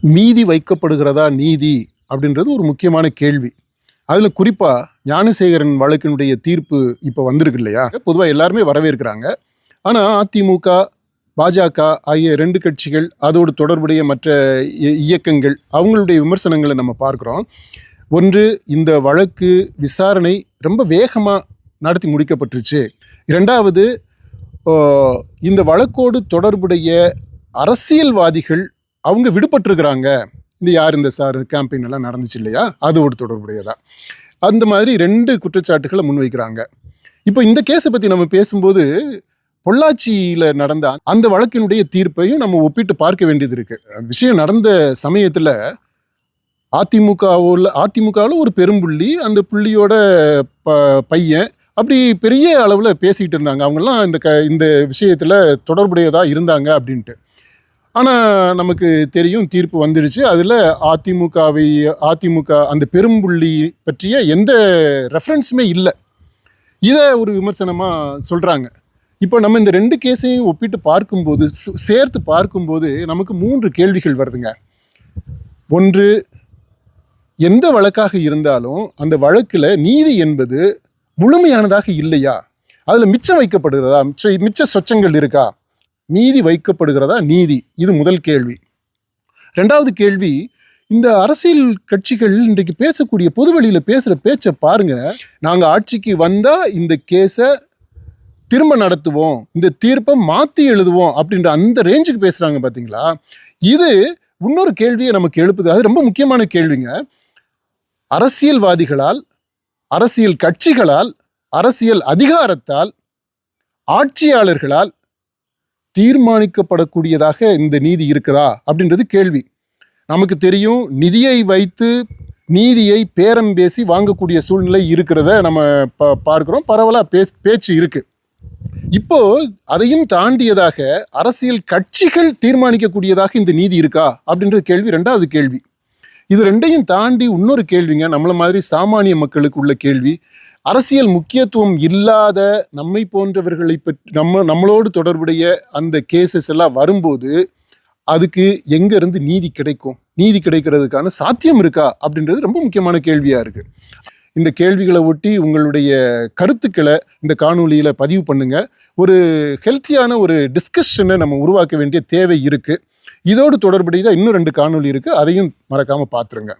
மீதி வைக்கப்படுகிறதா நீதி அப்படின்றது ஒரு முக்கியமான கேள்வி. அதில் குறிப்பாக ஞானசேகரன் வழக்கினுடைய தீர்ப்பு இப்போ வந்திருக்கு இல்லையா? பொதுவாக எல்லாருமே வரவேற்கிறாங்க. ஆனால் அதிமுக பாஜக ஆகிய ரெண்டு கட்சிகள் அதோடு தொடர்புடைய மற்ற இ- இயக்கங்கள் அவங்களுடைய விமர்சனங்களை நம்ம பார்க்குறோம். ஒன்று இந்த வழக்கு விசாரணை ரொம்ப வேகமாக நடத்தி முடிக்கப்பட்டுருச்சு. இரண்டாவது இந்த வழக்கோடு தொடர்புடைய அரசியல்வாதிகள் அவங்க விடுபட்டிருக்கிறாங்க. இந்த யார் இந்த சார் கேம்பெயின் எல்லாம் நடந்துச்சு இல்லையா? அதோடு தொடர்புடையதா. அந்த மாதிரி ரெண்டு குற்றச்சாட்டுகளை முன்வைக்கிறாங்க. இப்போ இந்த கேஸை பற்றி நம்ம பேசும்போது பொள்ளாச்சியில் நடந்த அந்த வழக்கினுடைய தீர்ப்பையும் நம்ம ஒப்பிட்டு பார்க்க வேண்டியது இருக்குது விஷயம் நடந்த சமயத்தில் அதிமுகவில் அதிமுகவில் ஒரு பெரும்புள்ளி அந்த புள்ளியோட ப பையன் அப்படி பெரிய அளவில் பேசிக்கிட்டு இருந்தாங்க. அவங்கெல்லாம் இந்த க இந்த விஷயத்தில் தொடர்புடையதாக இருந்தாங்க அப்படின்ட்டு. ஆனால் நமக்கு தெரியும் தீர்ப்பு வந்துடுச்சு. அதில் அதிமுகவை அதிமுக அந்த பெரும்புள்ளி பற்றிய எந்த ரெஃபரன்ஸுமே இல்லை. இதை ஒரு விமர்சனமாக சொல்கிறாங்க இப்போ நம்ம இந்த ரெண்டு கேஸையும் ஒப்பிட்டு பார்க்கும்போது சு- சேர்த்து பார்க்கும்போது நமக்கு மூன்று கேள்விகள் வருதுங்க. ஒன்று எந்த வழக்காக இருந்தாலும் அந்த வழக்கில் நீதி என்பது முழுமையானதாக இல்லையா? அதில் மிச்சம் வைக்கப்படுகிறதா மிச்ச மிச்ச சொச்சங்கள் இருக்கா? நீதி வைக்கப்படுகிறதா நீதி? இது முதல் கேள்வி. ரெண்டாவது கேள்வி இந்த அரசியல் கட்சிகள் இன்றைக்கு பேசக்கூடிய பொதுவெளியில் பேசுகிற பேச்சை பாருங்கள் நாங்கள் ஆட்சிக்கு வந்தால் இந்த கேஸை திரும்ப நடத்துவோம் இந்த தீர்ப்பை மாற்றி எழுதுவோம் அப்படின்ற அந்த ரேஞ்சுக்கு பேசுகிறாங்க பார்த்தீங்களா இது இன்னொரு கேள்வியை நமக்கு எழுப்புது. அது ரொம்ப முக்கியமான கேள்விங்க. அரசியல்வாதிகளால் அரசியல் கட்சிகளால் அரசியல் அதிகாரத்தால் ஆட்சியாளர்களால் தீர்மானிக்கப்படக்கூடியதாக இந்த நீதி இருக்குதா அப்படின்றது கேள்வி. நமக்கு தெரியும் நிதியை வைத்து நீதியை பேரம் பேசி வாங்கக்கூடிய சூழ்நிலை இருக்கிறத நம்ம ப பார்க்குறோம். பரவலாக பே பேச்சு இருக்குது இப்போது அதையும் தாண்டியதாக அரசியல் கட்சிகள் தீர்மானிக்கக்கூடியதாக இந்த நீதி இருக்கா அப்படின்ற கேள்வி ரெண்டாவது கேள்வி. இது ரெண்டையும் தாண்டி இன்னொரு கேள்விங்க நம்மளை மாதிரி சாமானிய மக்களுக்கு உள்ள கேள்வி. அரசியல் முக்கியத்துவம் இல்லாத நம்மை போன்றவர்களை பற்றி நம்ம நம்மளோடு தொடர்புடைய அந்த கேசஸ் எல்லாம் வரும்போது அதுக்கு எங்கேருந்து நீதி கிடைக்கும்? நீதி கிடைக்கிறதுக்கான சாத்தியம் இருக்கா? அப்படின்றது ரொம்ப முக்கியமான கேள்வியாக இருக்குது இந்த கேள்விகளை ஒட்டி உங்களுடைய கருத்துக்களை இந்த காணொலியில் பதிவு பண்ணுங்கள் ஒரு ஹெல்த்தியான ஒரு டிஸ்கஷனை நம்ம உருவாக்க வேண்டிய தேவை இருக்குது இதோடு தொடர்புடையதாக இன்னும் ரெண்டு காணொளி இருக்குது அதையும் மறக்காமல் பார்த்துருங்க